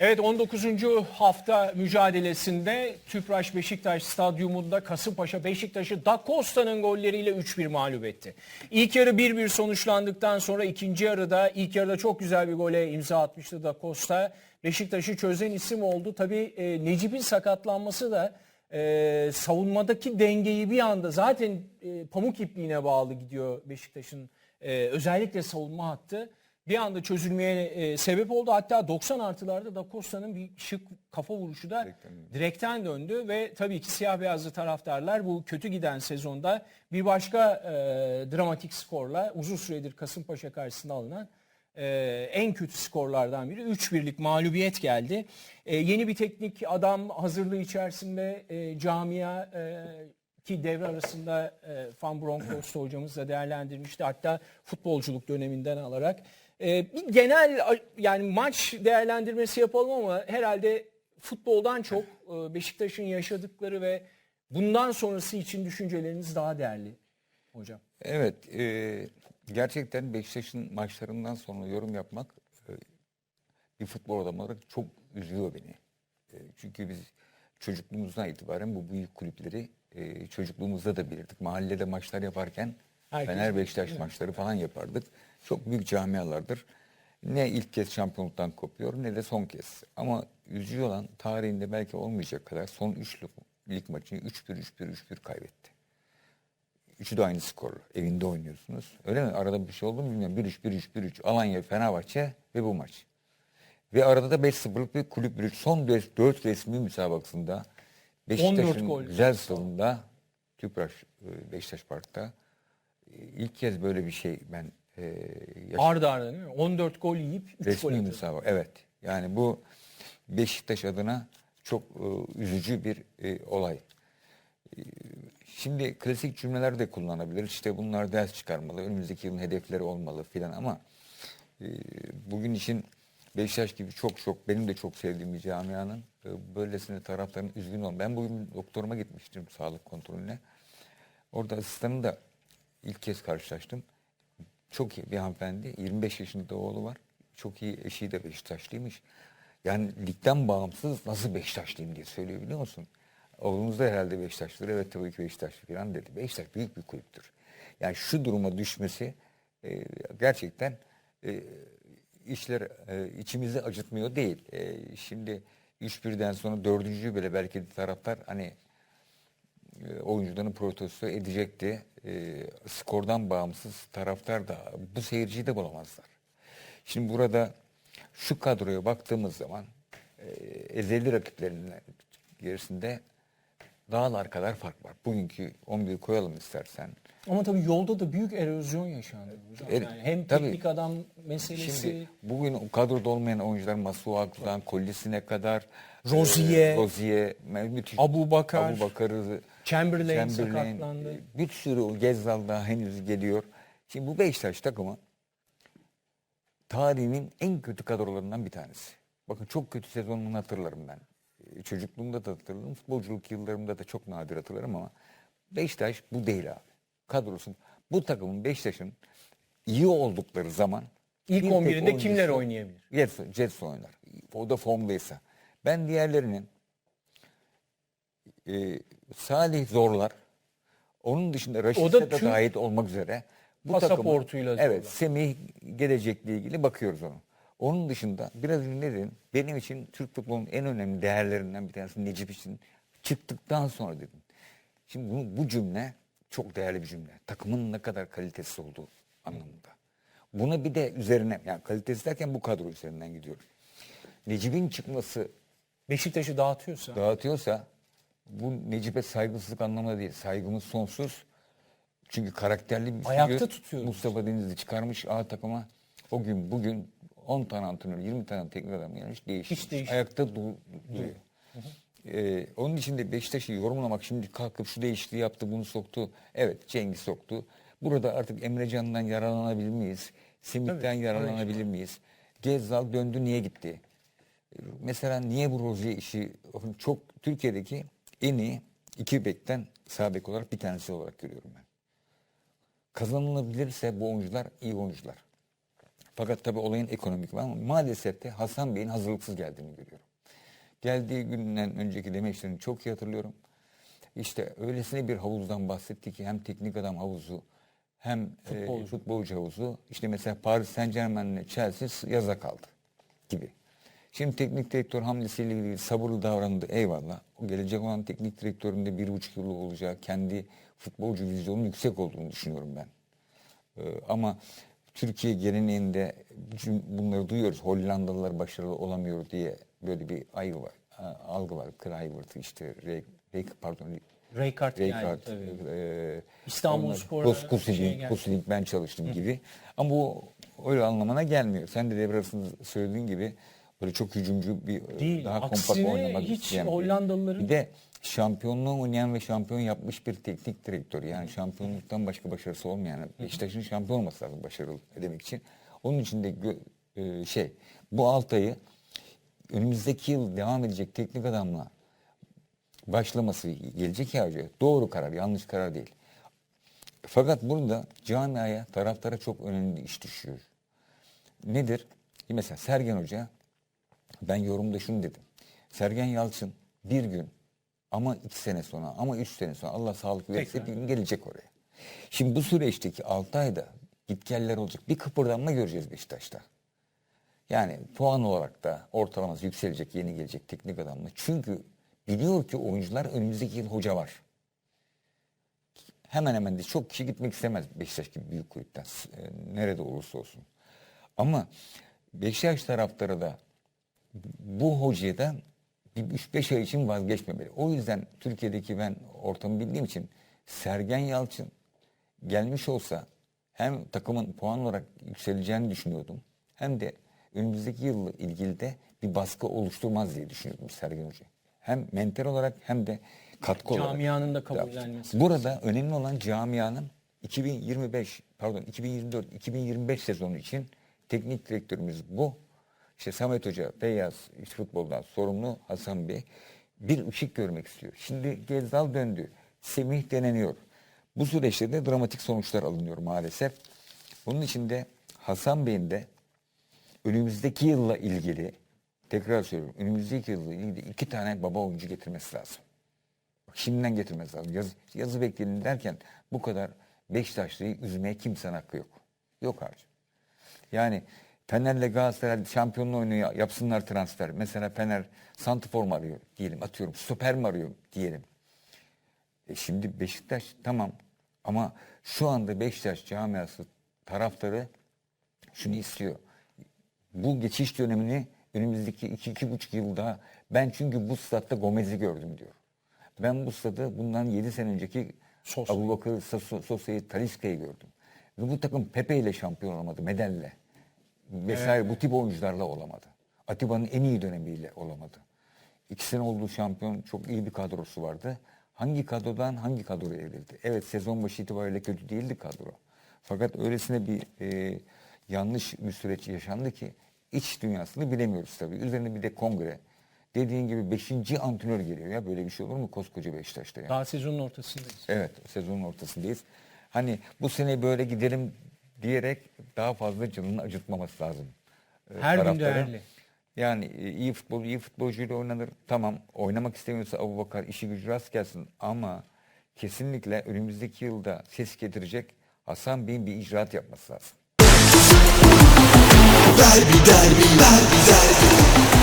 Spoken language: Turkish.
Evet 19. hafta mücadelesinde Tüpraş Beşiktaş Stadyumunda Kasımpaşa Beşiktaş'ı Da Costa'nın golleriyle 3-1 mağlup etti. İlk yarı 1-1 sonuçlandıktan sonra ikinci yarıda ilk yarıda çok güzel bir gole imza atmıştı Da Costa. Beşiktaş'ı çözen isim oldu. Tabii e, Necip'in sakatlanması da e, savunmadaki dengeyi bir anda zaten e, pamuk ipliğine bağlı gidiyor Beşiktaş'ın e, özellikle savunma hattı bir anda çözülmeye e, sebep oldu. Hatta 90 artılarda Da Costa'nın bir şık kafa vuruşu da direkten, döndü ve tabii ki siyah beyazlı taraftarlar bu kötü giden sezonda bir başka e, dramatik skorla uzun süredir Kasımpaşa karşısında alınan e, en kötü skorlardan biri 3-1'lik mağlubiyet geldi. E, yeni bir teknik adam hazırlığı içerisinde e, camia e, ki devre arasında e, Van Bronckhorst hocamız da değerlendirmişti. Hatta futbolculuk döneminden alarak. E, bir genel yani maç değerlendirmesi yapalım ama herhalde futboldan çok e, Beşiktaş'ın yaşadıkları ve bundan sonrası için düşünceleriniz daha değerli hocam. Evet, e, gerçekten Beşiktaş'ın maçlarından sonra yorum yapmak e, bir futbol adamı olarak çok üzüyor beni. E, çünkü biz çocukluğumuzdan itibaren bu büyük kulüpleri e, çocukluğumuzda da bilirdik. Mahallede maçlar yaparken Herkes Fener Beşiktaş maçları falan yapardık. Çok büyük camialardır. Ne ilk kez şampiyonluktan kopuyor ne de son kez. Ama üzücü olan tarihinde belki olmayacak kadar son 3 lig maçını 3-1 3-1 3-1 kaybetti. Üçü de aynı skorla. Evinde oynuyorsunuz. Öyle mi? Arada bir şey oldu mu bilmiyorum. 1-3, 1-3, 1-3. Alanya, Fenerbahçe ve bu maç. Ve arada da 5-0'lık bir kulüp bir son 4 resmi müsabakasında 14 Beşiktaş'ın güzel stadında Tüpraş e, Beşiktaş Park'ta ilk kez böyle bir şey ben e, yaşadım. Arda arda değil mi? 14 gol yiyip 3 gol Resmi atıyor. müsabaka. Evet. Yani bu Beşiktaş adına çok e, üzücü bir e, olay. E, şimdi klasik cümleler de kullanabilir. İşte bunlar ders çıkarmalı. Önümüzdeki yılın hedefleri olmalı filan ama e, bugün için Beşiktaş gibi çok çok benim de çok sevdiğim bir camianın e, böylesine taraftarın üzgün olun. Ben bugün doktoruma gitmiştim sağlık kontrolüne. Orada asistanım da ilk kez karşılaştım. Çok iyi bir hanımefendi. 25 yaşında da oğlu var. Çok iyi eşi de Beşiktaşlıymış. Yani ligden bağımsız nasıl Beşiktaşlıyım diye söylüyor biliyor musun? Oğlumuz da herhalde Beşiktaşlıdır. Evet tabii ki Beşiktaşlı falan dedi. Beşiktaş büyük bir kulüptür. Yani şu duruma düşmesi e, gerçekten e, işler e, içimizi acıtmıyor değil. E, şimdi 3-1'den sonra dördüncüyü bile belki taraftar hani oyuncuların protesto edecekti. E, skordan bağımsız taraftar da bu seyirciyi de bulamazlar. Şimdi burada şu kadroya baktığımız zaman e, ezeli rakiplerinin gerisinde dağlar kadar fark var. Bugünkü 11'i koyalım istersen. Ama tabii yolda da büyük erozyon yaşandı hocam. E, Yani hem tabii. teknik adam meselesi, Şimdi bugün o kadroda olmayan oyuncular Masuaku'dan Kollisine kadar Rozier, e, müthiş, Abu Bakar, Abu Bakar'ı Chamberlain sakatlandı. e, Bir sürü o Gezzal daha henüz geliyor. Şimdi bu Beşiktaş takımı tarihinin en kötü kadrolarından bir tanesi. Bakın çok kötü sezonunu hatırlarım ben. E, Çocukluğumda da hatırlarım. Futbolculuk yıllarımda da çok nadir hatırlarım ama Beşiktaş bu değil abi. Kadrosu. Bu takımın Beşiktaş'ın iyi oldukları zaman İlk bir tek 11'inde kimler oynayabilir? Jetson, Jetson oynar. O da formdaysa. Ben diğerlerinin e, Salih zorlar. Onun dışında Raşit'e de tüm dahil olmak üzere. Bu pasaportuyla takımın- Evet. Semih gelecekle ilgili bakıyoruz ona. Onun dışında biraz önce ne dedim? Benim için Türk futbolunun en önemli değerlerinden bir tanesi Necip için çıktıktan sonra dedim. Şimdi bu, bu cümle çok değerli bir cümle. Takımın ne kadar kalitesiz olduğu anlamında. Buna bir de üzerine yani kalitesi derken bu kadro üzerinden gidiyorum. Necip'in çıkması Beşiktaş'ı dağıtıyorsa dağıtıyorsa bu Necip'e saygısızlık anlamında değil. Saygımız sonsuz. Çünkü karakterli bir Ayakta figür. tutuyoruz. Mustafa Denizli çıkarmış A takıma. O gün bugün 10 tane antrenör, 20 tane teknik adam gelmiş değişmiş. Hiç değişmiyor. Ayakta du- duruyor. Ee, onun için de Beşiktaş'ı yorumlamak şimdi kalkıp şu değişikliği yaptı bunu soktu. Evet Cengiz soktu. Burada artık Emrecan'dan yararlanabilir miyiz? Simit'ten Tabii, yararlanabilir miyiz? Gezzal döndü niye gitti? Mesela niye bu Rozier işi çok Türkiye'deki en iyi iki bekten sağ bek olarak bir tanesi olarak görüyorum ben. Kazanılabilirse bu oyuncular iyi oyuncular. Fakat tabii olayın ekonomik var ama maalesef de Hasan Bey'in hazırlıksız geldiğini görüyorum. Geldiği günden önceki demeçlerini çok iyi hatırlıyorum. İşte öylesine bir havuzdan bahsetti ki hem teknik adam havuzu hem e, Futbolcu. futbolcu havuzu. İşte mesela Paris Saint Germain'le Chelsea yaza kaldı gibi. Şimdi teknik direktör hamlesiyle ilgili sabırlı davrandı eyvallah. O gelecek olan teknik direktörün de bir buçuk yılı olacağı kendi futbolcu vizyonunun yüksek olduğunu düşünüyorum ben. Ee, ama Türkiye geleneğinde bunları duyuyoruz. Hollandalılar başarılı olamıyor diye böyle bir aygı var, algı var. Kluivert işte, Rey, Rey, pardon, geldi Rijkaard, tabii. e, İstanbul geldi. Kosilic ben çalıştım gibi. Ama bu öyle anlamına gelmiyor. Sen de devre arasında söylediğin gibi böyle çok hücumcu bir e, Değil, daha kompakt aksine oynamak hiç isteyen bir- Hollandalıların- Bir de şampiyonluğu oynayan ve şampiyon yapmış bir teknik direktör. Yani şampiyonluktan başka başarısı olmayan Beşiktaş'ın şampiyon olması lazım başarılı demek için. Onun için de gö- e, şey bu Altay'ı önümüzdeki yıl devam edecek teknik adamla başlaması gelecek ya hoca. Doğru karar, yanlış karar değil. Fakat burada camiaya, taraftara çok önemli iş düşüyor. Nedir? Mesela Sergen Hoca, ben yorumda şunu dedim. Sergen Yalçın bir gün ama iki sene sonra ama üç sene sonra Allah sağlık verirse bir gün gelecek oraya. Şimdi bu süreçteki 6 ayda gitgeller olacak. Bir kıpırdanma göreceğiz Beşiktaş'ta. Yani puan olarak da ortalaması yükselecek yeni gelecek teknik adamla. Çünkü biliyor ki oyuncular önümüzdeki yıl hoca var. Hemen hemen de çok kişi gitmek istemez Beşiktaş gibi büyük kulüpten. e, Nerede olursa olsun. Ama Beşiktaş taraftarı da bu hocadan bir 3-5 ay için vazgeçmemeli. O yüzden Türkiye'deki ben ortamı bildiğim için Sergen Yalçın gelmiş olsa hem takımın puan olarak yükseleceğini düşünüyordum hem de önümüzdeki yılla ilgili de bir baskı oluşturmaz diye düşünüyordum Sergen Hoca. Hem mental olarak hem de katkı olarak. Camianın da kabullenmesi. Burada önemli olan camianın 2025 pardon 2024 2025 sezonu için teknik direktörümüz bu. İşte Samet Hoca, işte futboldan sorumlu Hasan Bey bir ışık görmek istiyor. Şimdi Gezdal döndü. Semih deneniyor. Bu süreçte de dramatik sonuçlar alınıyor maalesef. Bunun için de Hasan Bey'in de önümüzdeki yılla ilgili tekrar söylüyorum önümüzdeki yılla ilgili iki tane baba oyuncu getirmesi lazım. Şimdiden getirmesi lazım. Yaz, yazı bekleyelim derken bu kadar Beşiktaşlı'yı üzmeye kimsenin hakkı yok. Yok abicim. Yani Fener'le Galatasaray şampiyonluğu oynuyor yapsınlar transfer. Mesela Fener santifor mu arıyor diyelim atıyorum. Stoper mi arıyor diyelim. E şimdi Beşiktaş tamam ama şu anda Beşiktaş camiası taraftarı şunu istiyor. Bu geçiş dönemini önümüzdeki iki, iki buçuk yılda ben çünkü bu statta Gomez'i gördüm diyor. Ben bu stadı bundan yedi sene önceki Sosa. Abu Bakır Sos- Sosa'yı, Talisca'yı gördüm. Ve bu takım Pepe ile şampiyon olamadı, Medel'le. Vesaire bu tip oyuncularla olamadı. Atiba'nın en iyi dönemiyle olamadı. İkisinin olduğu şampiyon çok iyi bir kadrosu vardı. Hangi kadrodan hangi kadroya evrildi? Evet sezon başı itibariyle kötü değildi kadro. Fakat öylesine bir e, yanlış bir süreç yaşandı ki iç dünyasını bilemiyoruz tabii. Üzerine bir de kongre. Dediğin gibi 5. antrenör geliyor ya böyle bir şey olur mu koskoca Beşiktaş'ta ya? Daha sezonun ortasındayız. Evet sezonun ortasındayız. Hani bu sene böyle gidelim diyerek daha fazla canını acıtmaması lazım. e, Her gün değerli. Yani e, iyi futbol iyi futbolcuyla oynanır. Tamam oynamak istemiyorsa Abu Bakar işi gücü rast gelsin ama kesinlikle önümüzdeki yılda ses getirecek Hasan Bey'in bir icraat yapması lazım. Derbi derbi derbi derbi